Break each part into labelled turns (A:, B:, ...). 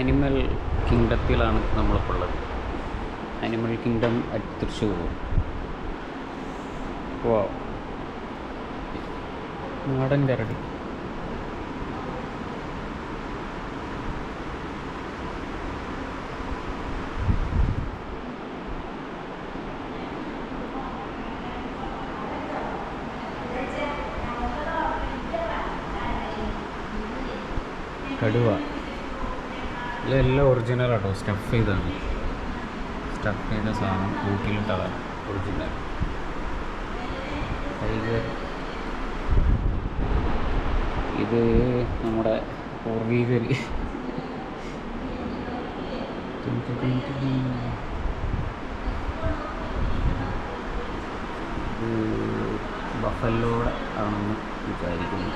A: Animal കിങ്ഡത്തിലാണ് നമ്മളിപ്പോൾ ഉള്ളത് animal kingdom at Thrissur വാ നാടൻ കരടി. കടുവ. ഇതെല്ലാം ഒറിജിനൽ ആട്ടോ. സ്റ്റഫ് ചെയ്താണ് സ്റ്റഫ് ചെയ്ത സാധനം കൂട്ടിലിട്ടതാണ് ഒറിജിനൽ ടൈഗർ ഇത് നമ്മുടെ പൂർവീകർ ബഫലോടെ ആണെന്ന് വിചാരിക്കുന്നു.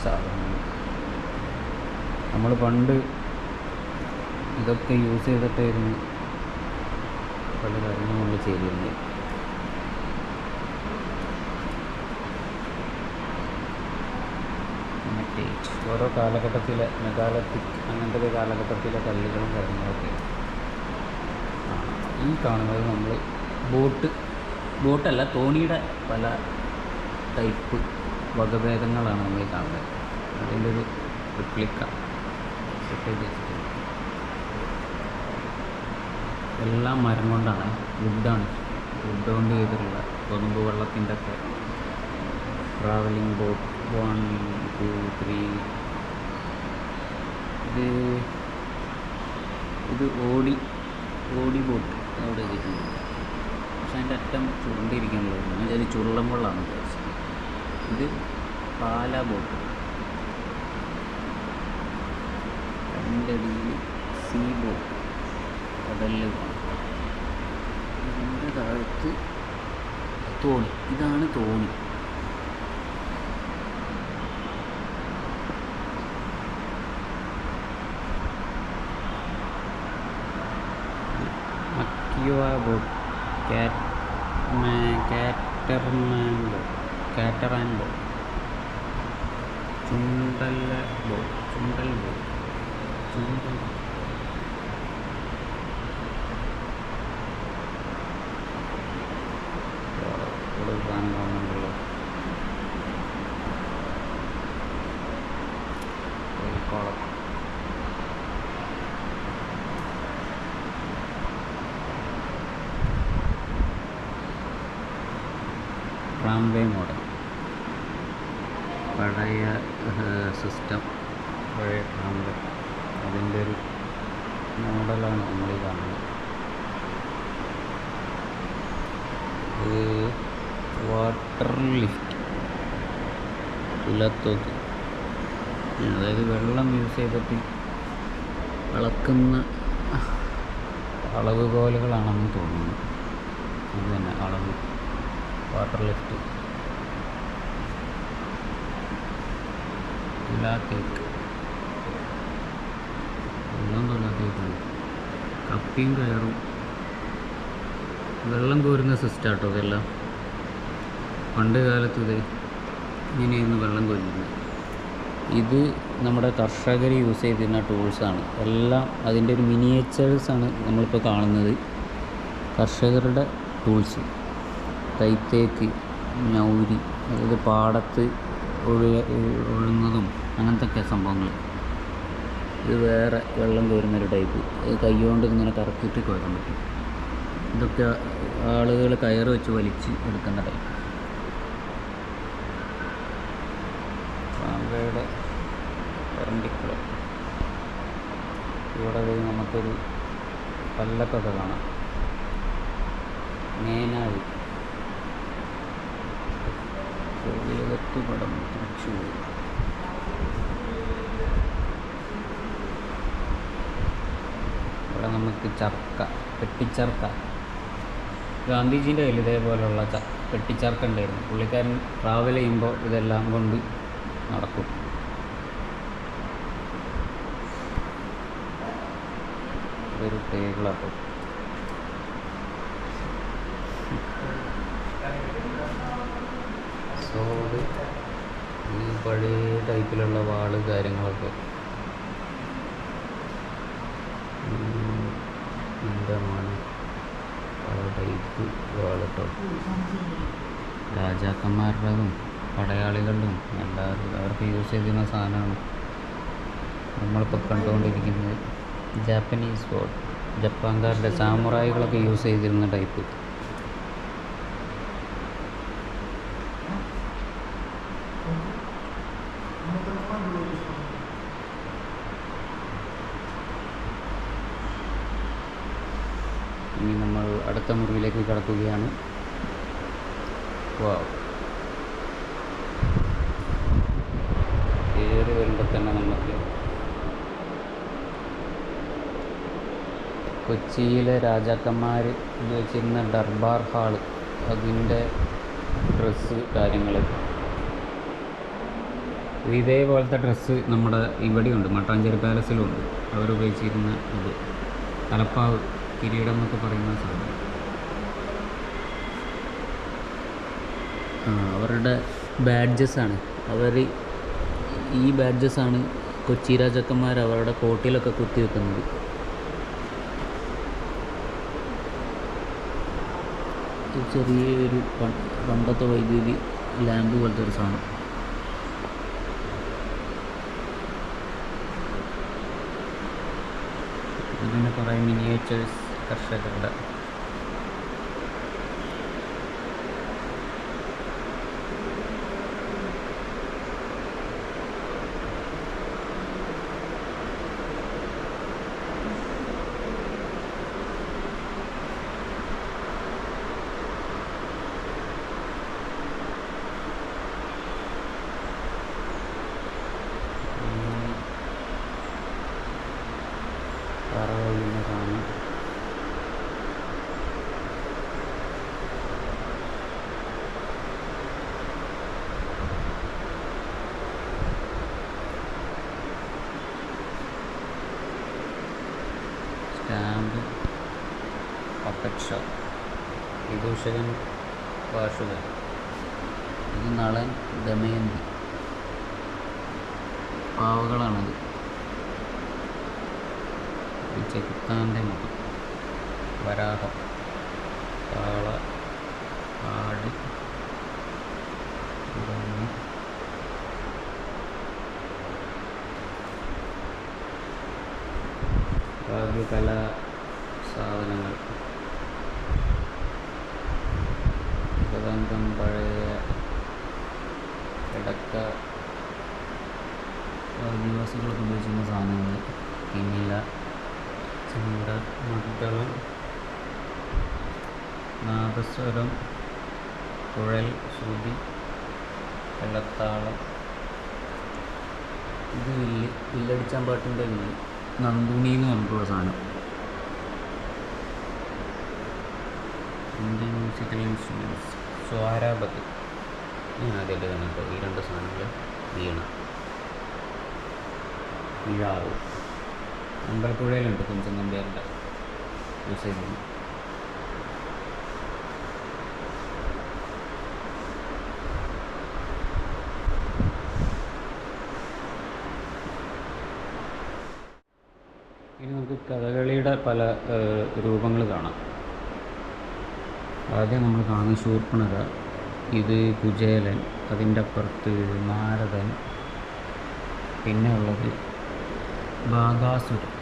A: ഏജ് സാധനം നമ്മൾ പണ്ട് ഇതൊക്കെ യൂസ് ചെയ്തിട്ടായിരുന്നു പല കാര്യങ്ങളും നമ്മൾ ചെയ്തിരുന്നത്. ഓരോ കാലഘട്ടത്തിലെ മെഗാലത്തിക് അങ്ങനത്തെ കാലഘട്ടത്തിലെ കല്ലുകളും കാര്യങ്ങളൊക്കെ. ഈ കാണുന്നത് നമ്മൾ ബോട്ട് ബോട്ടല്ല തോണിയുടെ പല ടൈപ്പ് വകഭേദങ്ങളാണ് നമ്മൾ കാണുന്നത്. അതിന്റെ ഒരു റിപ്ലിക്ക എല്ലാം മരം കൊണ്ടാണ് വുഡാണ് വുഡ് കൊണ്ട് ചെയ്തിട്ടുള്ള കൊതുമ്പ് വെള്ളത്തിന്റെ ഒക്കെ travelling boat one two three ഇത് ഇത് ഓടി ഓടി ബോട്ട് അവിടെ ചെയ്തിട്ടുണ്ട് പക്ഷെ അതിന്റെ അറ്റം ചുരുണ്ടിരിക്കാനുള്ളത് ഞാൻ വിചാരിച്ചു ചുരുളം വെള്ളമാണ് വിചാരിച്ചത് ഇത് പാല ബോട്ട്. അടിയിൽ സീ ബോട്ട്. കടലിൽ ഇതിന്റെ താഴത്ത് തോണി. ഇതാണ് തോണി. മക്കിയുവ ബോട്ട്. കാറ്റ് കാറ്റർമാൻ ബോട്ട്. കാറ്ററാൻ ബോട്ട് ചുണ്ടല്ല ബോട്ട് ചുണ്ടൽ ബോട്ട് ചുണ്ടൽ ഇവിടെ ഒരു സാധനം കാണുന്നുണ്ടല്ലോ കോളം ട്രാംവേ മോഡൽ പഴയ സിസ്റ്റം പഴയ ട്രാംവേ അതിന്റെ ഒരു മോഡലാണ് നമ്മൾ ഈ കാണുന്നത് ഇത് വാട്ടർ ലിഫ്റ്റ് കുലത്തോക്ക് അതായത് വെള്ളം യൂസ് ചെയ്തിട്ട് അളക്കുന്ന അളവുകോലുകളാണെന്ന് തോന്നുന്നു. ഇത് തന്നെ അളവ്. വാട്ടർ ലിഫ്റ്റ് തുലാത്തേക്ക് വെള്ളം തുലാത്തേക്കാണ് കപ്പിയും കയറും. വെള്ളം കോരുന്ന സിസ്റ്റം കേട്ടോ ഇതെല്ലാം. പണ്ട് കാലത്ത് ഇത് ഇങ്ങനെയായിരുന്നു വെള്ളം കോരുന്നത്. ഇത് നമ്മുടെ കർഷകർ യൂസ് ചെയ്തിരുന്ന ടൂൾസാണ് എല്ലാം അതിന്റെ ഒരു മിനിയേച്ചേഴ്സ് മിനിയേച്ചേഴ്സാണ് നമ്മളിപ്പോൾ കാണുന്നത്. കർഷകരുടെ ടൂൾസ് കൈത്തേക്ക് നൗരി അതായത് പാടത്ത് ഒഴു ഒഴുന്നതും അങ്ങനത്തെ സംഭവങ്ങൾ. ഇത് വേറെ വെള്ളം കോരുന്നൊരു ടൈപ്പ് ഇത് കൈകൊണ്ട് ഇങ്ങനെ കറക്കിയിട്ട് കോരാൻ പറ്റും. ഇതൊക്കെ ആളുകൾ കയറ് വെച്ച് വലിച്ച് എടുക്കുന്ന ടൈപ്പ് പാമ്പയുടെ പെർണ്ടിക്കുലർ ഇവിടെ പോയി നമുക്കൊരു പല്ലക്കൊക്കെ കാണാം. മേനാഴി. കോവിലകത്ത് പടം തൃശ്ശൂർ നമുക്ക് ചർക്ക പെട്ടിച്ചർക്ക. ഗാന്ധിജീന്റെ കയ്യിൽ ഇതേപോലുള്ള ച പെട്ടിച്ചർക്ക ഉണ്ടായിരുന്നു. പുള്ളിക്കാരൻ ട്രാവൽ ചെയ്യുമ്പോൾ ഇതെല്ലാം കൊണ്ട് നടക്കും. ഒരു ടേബിളാട്ടോ സോഡ് ഈ പഴയ ടൈപ്പിലുള്ള വാൾ കാര്യങ്ങളൊക്കെ. ഉം, എന്താ മോനെ പല ടൈപ്പ് വാൾ കേട്ടോ രാജാക്കന്മാരുടേതും പടയാളികളുടെ എല്ലാവരും അവർക്ക് യൂസ് ചെയ്തിരുന്ന സാധനമാണ്. നമ്മളിപ്പോൾ കണ്ടുകൊണ്ടിരിക്കുന്നത് ജാപ്പനീസ് ബോർഡ് ജപ്പാൻകാരുടെ സാമുറായികളൊക്കെ യൂസ് ചെയ്തിരുന്ന ടൈപ്പ് ഇനി നമ്മൾ അടുത്ത മുറിയിലേക്ക് കടക്കുകയാണ്. കയറി വരുമ്പോൾ തന്നെ നമുക്ക് കൊച്ചിയിലെ രാജാക്കന്മാർ ഉപയോഗിച്ചിരുന്ന ഡർബാർ ഹാൾ അതിന്റെ ഡ്രസ്സ് കാര്യങ്ങൾ ഇതേപോലത്തെ ഡ്രസ്സ് നമ്മുടെ ഇവിടെയുണ്ട് മട്ടാഞ്ചേരി പാലസിലുണ്ട്. അവരുപയോഗിച്ചിരുന്ന ഇത്. തലപ്പാവ് കിരീടം എന്നൊക്കെ പറയുന്ന സാധനം. അവരുടെ ബാഡ്ജസ് ആണ്. അവർ ഈ ബാഡ്ജസ് ആണ് കൊച്ചി രാജാക്കന്മാർ അവരുടെ കോട്ടിലൊക്കെ കുത്തി വെക്കുന്നത്. ഇത് ചെറിയൊരു പണ്ടത്തെ വൈദ്യുതി ലാമ്പ് പോലത്തെ ഒരു സാധനം. ഇതിന് കുറേ മിനിയേച്ചേഴ്സ് കർഷകരുടെ പറ കൊള്ളുന്ന സാധനം സ്റ്റാമ്പ് പപ്പറ്റ് ഷോ വിദൂഷകൻ വാഷുകൻ ഇത് നളൻ ദമയന്തി. പാവകളാണത്. ഈ മുടി വരാഹം. കാള ആട് തുടങ്ങി കാവ്യകല സാധനങ്ങൾ. മൃദംഗം പഴയ കിടക്ക ആദിവാസികളൊക്കെ ഉപയോഗിച്ചിരുന്ന സാധനങ്ങൾ. കിനില ചെണ്ട മദ്ദളം നാദസ്വരം കുഴൽ ശ്രുതി വെള്ളത്താളം ഇത് വില്ല് വില്ലടിച്ചാൻ പാട്ടിന്റെ വില്ല്. നന്ദുണി എന്ന് പറഞ്ഞിട്ടുള്ള സാധനം. ഇന്ത്യൻ മ്യൂസിക്കൽ ഇൻസ്ട്രുമെന്റ്സ് സ്വാരാപതി. ഞാൻ ആദ്യമായിട്ട് തന്നെ ഈ രണ്ട് സാധനങ്ങൾ വീണ. ഇഴാവ് അമ്പലപ്പുഴയിലുണ്ട് കുഞ്ചൻ നമ്പ്യാരുടെ മ്യൂസിയം. ഇനി നമുക്ക് കഥകളിയുടെ പല രൂപങ്ങൾ കാണാം. ആദ്യം നമ്മൾ കാണുന്ന ശൂർപ്പണക ഇത് കുചേലൻ അതിന്റെ അപ്പുറത്ത് നാരദൻ പിന്നെ ഉള്ളത് ബാഗാസുരൻ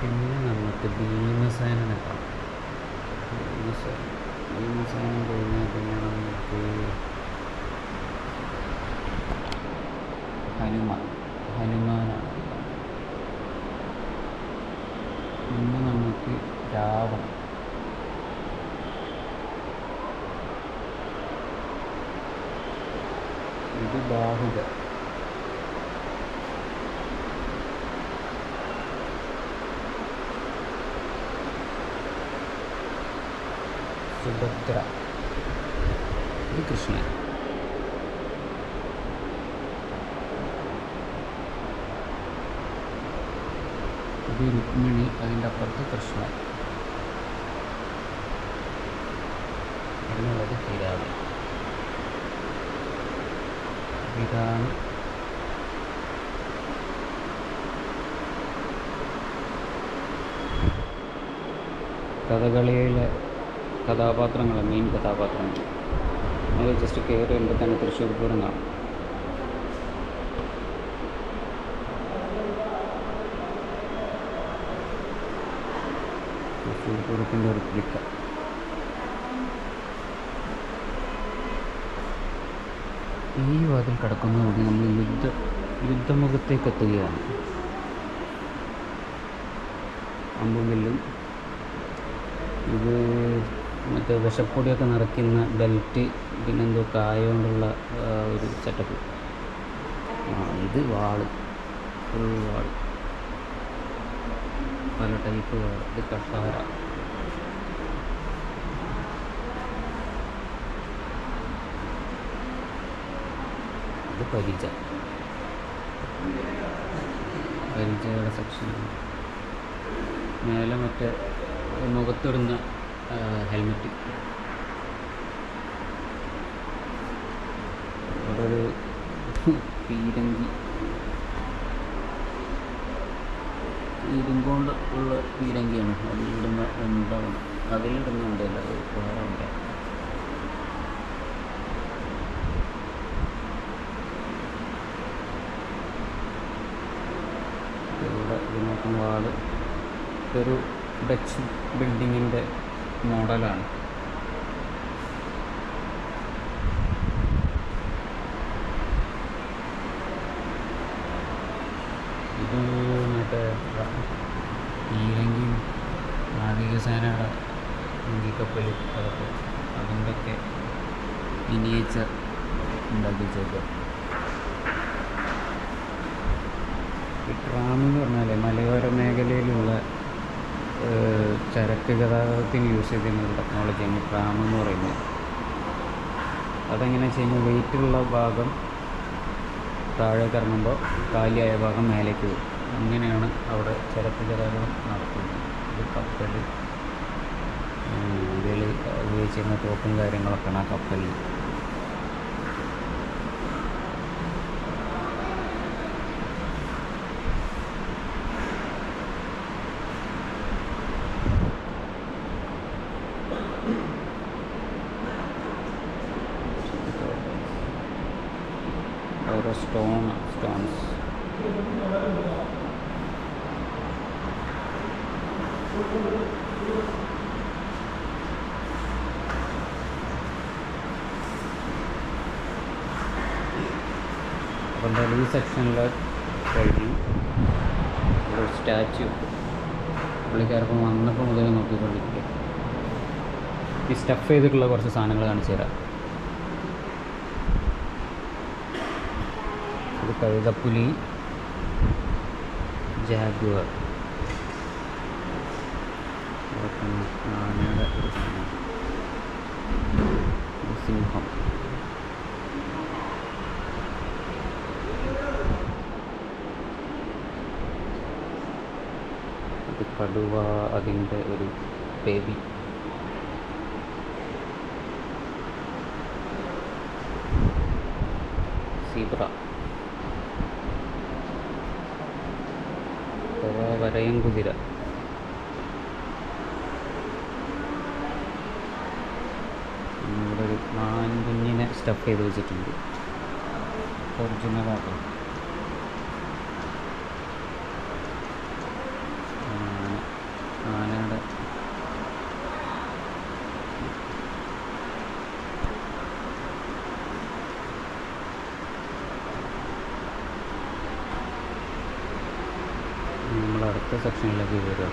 A: പിന്നെ നമുക്ക് ഭീമസേനനെ കാണാം. ഭീമസേന കഴിഞ്ഞാൽ പിന്നെ നമുക്ക് ഹനുമാൻ ഹനുമാനാണ്. പിന്നെ നമുക്ക് ഇത് ബാഹുക സുഭദ്ര. ഇത് കൃഷ്ണൻ. ഇത് രുക്മിണി അതിന്റെ അപ്പുറത്ത് കൃഷ്ണൻ. എന്നുള്ളത് കിരാവ് ഇതാണ് കഥകളിയിലെ കഥാപാത്രങ്ങൾ മെയിൻ കഥാപാത്രങ്ങൾ നമ്മൾ ജസ്റ്റ് കയറി വരുമ്പോൾ തന്നെ തൃശ്ശൂർ പൂരം കാണും. തൃശ്ശൂർ പൂരത്തിന്റെ ഒരു ക്ലിക്ക ഈ വാതിൽ കടക്കുന്നതോടെ നമ്മൾ യുദ്ധ യുദ്ധമുഖത്തേക്ക് എത്തുകയാണ്. അമ്പുകല്ലും ഇത് മറ്റേ വിഷപ്പൊടിയൊക്കെ നിറയ്ക്കുന്ന ബെൽറ്റ് പിന്നെന്തോ കായ കൊണ്ടുള്ള ഒരു സെറ്റപ്പ് ആ ഇത് വാൾ ഫുൾ വാൾ പല ടൈപ്പ് വാൾ ഇത് കട്ടാര ഇത് പരിച. പരിചയുടെ സെക്ഷനാണ് മേലെ മറ്റേ മുഖത്തിടുന്ന ഹെൽമെറ്റ് അവിടെ ഒരു പീരങ്കി. ഇരുമ്പുകൊണ്ട് ഉള്ള പീരങ്കിയാണ്. അതിലിടുന്ന ഉണ്ടാവണം അതിലിടുന്നുണ്ടല്ലോ അത് വേറെ ഉണ്ട് ഇവിടെ ഇതിനൊക്കെ വാൾ. ഇതൊരു ഡച്ച് ബിൽഡിങ്ങിന്റെ മോഡലാണ്. ഇത് മറ്റേ ഈരങ്കി നാവികസേനയുടെ മുങ്ങിക്കപ്പൽ അതൊക്കെ. അതിന്റെയൊക്കെ മിനിയേച്ചർ ഉണ്ടാക്കി വെച്ചേക്കുക ഈ ട്രാം പറഞ്ഞാൽ മലയോര മേഖലയിലുള്ള ചരക്ക് ഗതാഗതത്തിന് യൂസ് ചെയ്തിരുന്ന ഒരു ടെക്നോളജിയാണ് ട്രാം എന്ന് പറയുന്നത്. അതെങ്ങനെയാണെന്ന് വെച്ച് കഴിഞ്ഞാൽ വെയിറ്റുള്ള ഭാഗം താഴെ ഇറങ്ങുമ്പോൾ കാലിയായ ഭാഗം മേലേക്ക് വരും. അങ്ങനെയാണ് അവിടെ ചരക്ക് ഗതാഗതം നടത്തുന്നത്. ഇത് കപ്പൽ ഇതിൽ ഉപയോഗിച്ചിരുന്ന തോക്കും കാര്യങ്ങളൊക്കെയാണ് ആ കപ്പലിൽ ഈ സെക്ഷനിൽ കഴിഞ്ഞു ഇവിടെ ഒരു സ്റ്റാച്യു പുള്ളിക്കാരപ്പം വന്നപ്പോൾ മുതൽ നോക്കിക്കൊണ്ടിരിക്കുക. ഈ സ്റ്റഫ് ചെയ്തിട്ടുള്ള കുറച്ച് സാധനങ്ങൾ കാണിച്ചു തരാം. ഇത് കഴുതപ്പുലി ജാഗ്വർ. ആനയുടെ സിംഹം ഇത് കടുവ അതിന്റെ ഒരു ബേബി സീബ്ര. വരയും കുതിര. ഒരു മാൻകുഞ്ഞിനെ സ്റ്റഫ് ചെയ്ത് വെച്ചിട്ടുണ്ട്. ഒറിജിനലാട്ടോ ആന ആനയുടെ നമ്മൾ സെക്ഷനിലേക്ക് കയറുക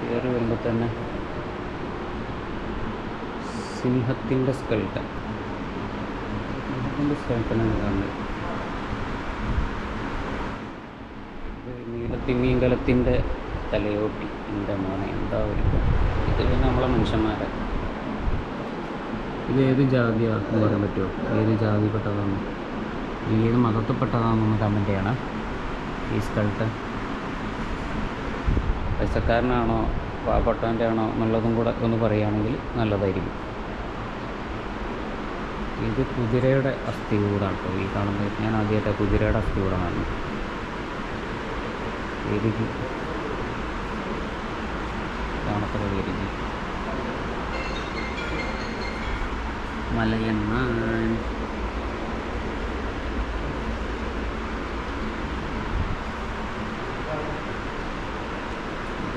A: കയറി വരുമ്പോൾ തന്നെ സിംഹത്തിന്റെ സ്കെൽട്ടൻ സിംഹത്തിന്റെ സ്കെൽട്ടനാണ് കാണുന്നത്. നീലത്തിമീങ്കലത്തിന്റെ തലയോട്ടി. എന്റെ മോനെ എന്താ ഒരു ഇത്? നമ്മളെ മനുഷ്യന്മാരെ. ഇത് ഏത് ജാതിയാണെന്ന് പറയാൻ പറ്റുമോ? ഏത് ജാതിപ്പെട്ടതാണെന്ന് ഏത് മതത്തിൽപ്പെട്ടതാണെന്നൊന്ന് കമന്റ് ചെയ്യണം. ഈ സ്കൾട്ട് പൈസക്കാരനാണോ പാവപ്പെട്ടവന്റെ ആണോ എന്നുള്ളതും കൂടെ ഒന്ന് പറയുകയാണെങ്കിൽ നല്ലതായിരിക്കും. ഇത് കുതിരയുടെ അസ്ഥികൂടാണ് കേട്ടോ ഈ കാണുന്നത്. ഞാൻ ആദ്യമായിട്ട് കുതിരയുടെ അസ്ഥികൂടം കാണുന്നു എരുതി കാണത്ര എരുതി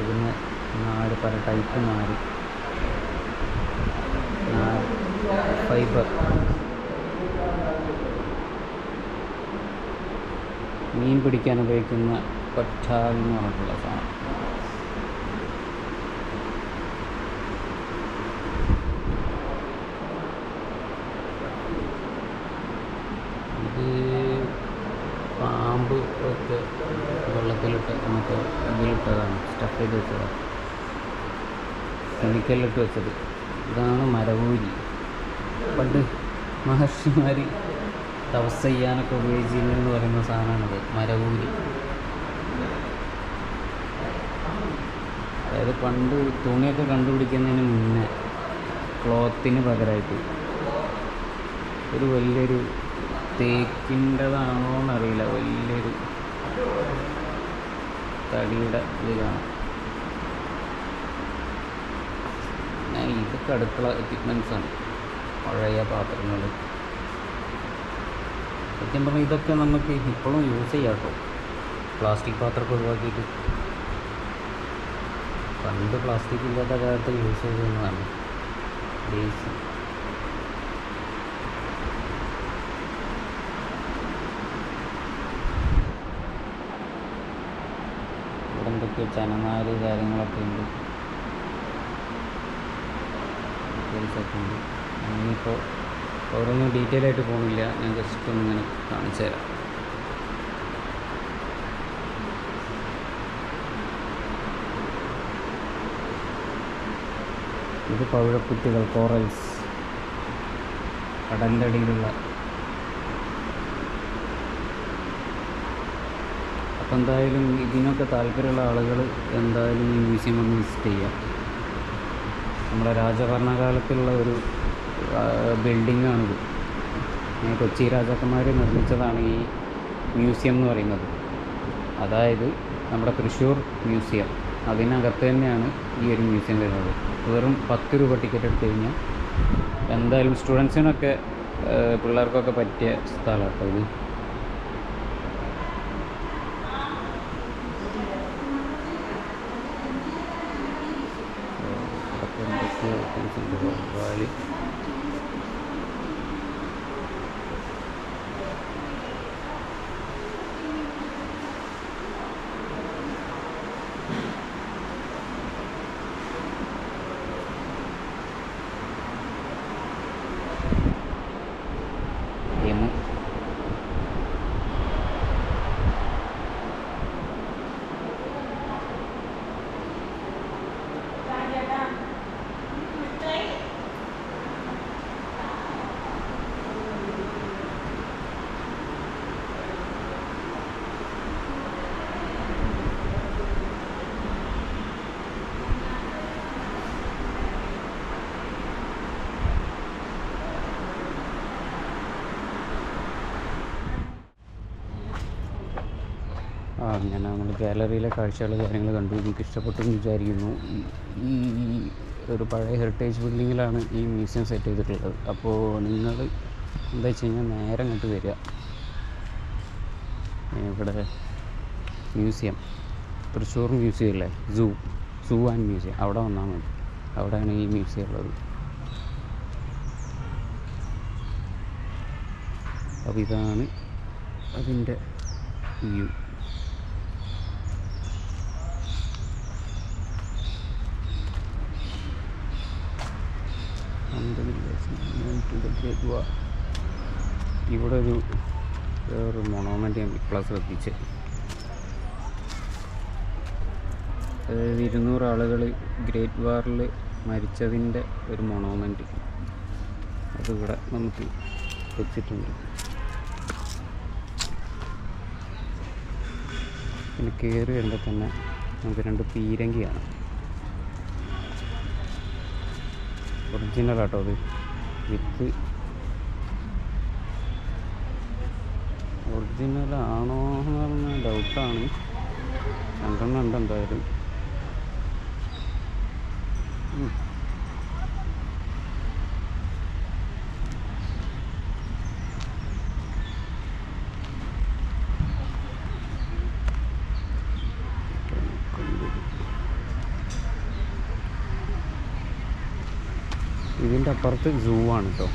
A: പിന്നെ നാട് പല ടൈപ്പ് നാല് ഫൈബർ മീൻ പിടിക്കാൻ ഉപയോഗിക്കുന്ന കൊറ്റാൽ എന്ന് പറഞ്ഞിട്ടുള്ള സാധനം ഇത് പാമ്പ് ഒക്കെ വെള്ളത്തിലിട്ട് നമുക്ക് ഇതിലിട്ടതാണ് സ്റ്റഫ് ചെയ്ത് വെച്ചതാണ് കെമിക്കലിലിട്ട് വെച്ചത്. ഇതാണ് മരവൂരി. പണ്ട് മഹർഷിമാർ തപസ് ചെയ്യാനൊക്കെ ഉപയോഗിച്ചിരുന്നെന്ന് പറയുന്ന സാധനമാണിത് മരവൂരി. അതായത് പണ്ട് തുണിയൊക്കെ കണ്ടുപിടിക്കുന്നതിന് മുന്നേ ക്ലോത്തിന് പകരമായിട്ട് ഒരു വലിയൊരു തേക്കിന്റെതാണോ എന്നറിയില്ല വലിയൊരു തടിയുടെ ഇത് കാണാം ഞാൻ ഇതൊക്കെ അടുക്കള എക്യുപ്മെൻസാണ് പഴയ പാത്രങ്ങൾ. സത്യം പറഞ്ഞാൽ ഇതൊക്കെ നമുക്ക് ഇപ്പോഴും യൂസ് ചെയ്യാം കേട്ടോ. പ്ലാസ്റ്റിക് പാത്രമൊക്കെ ഒഴിവാക്കിയിട്ട്. പണ്ട് പ്ലാസ്റ്റിക് ഇല്ലാത്ത കാലത്ത് യൂസ് ചെയ്തിരുന്നതാണ് ബേസ് ഇവിടെ കാര്യങ്ങളൊക്കെ ഉണ്ട്. ഡീറ്റെയിൽസൊക്കെ ഉണ്ട് ഞാനിപ്പോൾ ഓരോന്നും ഡീറ്റെയിൽ ആയിട്ട് പോകുന്നില്ല ഞാൻ ജസ്റ്റ് ഒന്ന് ഇങ്ങനെ കാണിച്ചു തരാം. ഇത് പവിഴക്കുറ്റികൾ കോറൽസ് കടലിന്റെ അപ്പോൾ എന്തായാലും ഇതിനൊക്കെ താല്പര്യമുള്ള ആളുകൾ എന്തായാലും ഈ മ്യൂസിയം ഒന്ന് വിസിറ്റ് ചെയ്യാം. നമ്മുടെ രാജഭരണകാലത്തുള്ള ഒരു ബിൽഡിങ്ങാണിത്. കൊച്ചി രാജാക്കന്മാർ നിർമ്മിച്ചതാണ് ഈ മ്യൂസിയം എന്ന് പറയുന്നത്. അതായത് നമ്മുടെ തൃശ്ശൂർ മ്യൂസിയം. അതിനകത്ത് തന്നെയാണ് ഈ ഒരു മ്യൂസിയം വരുന്നത്. വെറും പത്ത് രൂപ ടിക്കറ്റ് എടുത്തു കഴിഞ്ഞാൽ എന്തായാലും സ്റ്റുഡൻസിനൊക്കെ പിള്ളേർക്കൊക്കെ പറ്റിയ സ്ഥലമാണ് കേട്ടോ ഇത് അതൊക്കെ എന്തൊക്കെയോ items ഉണ്ട് വവ്വാൽ എമു ആ ഞാൻ നമ്മൾ ഗാലറിയിലെ കാഴ്ചകൾ കാര്യങ്ങൾ കണ്ടു. എനിക്ക് ഇഷ്ടപ്പെട്ടു എന്ന് വിചാരിക്കുന്നു. ഈ- ഒരു പഴയ ഹെറിറ്റേജ് ബിൽഡിങ്ങിലാണ് ഈ മ്യൂസിയം സെറ്റ് ചെയ്തിട്ടുള്ളത്. അപ്പോൾ നിങ്ങൾ എന്താ വെച്ച് കഴിഞ്ഞാൽ നേരെ അങ്ങോട്ട് വരിക. ഇവിടെ മ്യൂസിയം തൃശ്ശൂർ മ്യൂസിയം ഇല്ലേ? സൂ സൂ ആൻഡ് മ്യൂസിയം അവിടെ വന്നാൽ മതി. അവിടെയാണ് ഈ മ്യൂസിയം ഉള്ളത്. അപ്പോൾ ഇതാണ് അതിന്റെ വ്യൂ ഇവിടെ ഒരു വേറൊരു മൊണോമെന്റ് ഞാൻ ശ്രദ്ധിച്ച്. അതായത് ഇരുന്നൂറ് ആളുകൾ ഗ്രേറ്റ് വാറിൽ മരിച്ചതിന്റെ ഒരു മൊണോമെന്റ് അതിവിടെ നമുക്ക് വെച്ചിട്ടുണ്ട്. പിന്നെ കയറി വരുമ്പോൾ തന്നെ നമുക്ക് രണ്ട് പീരങ്കിയാണ്. ഒറിജിനൽ ആട്ടോ അത്. വിത്ത് ഒറിജിനൽ ആണോ എന്ന് പറഞ്ഞ ഡൗട്ടാണ് രണ്ടെണ്ണം ഉണ്ട് എന്തായാലും. ഉം. ഇതിന്റെ അപ്പുറത്ത് സൂ ആണ് കേട്ടോ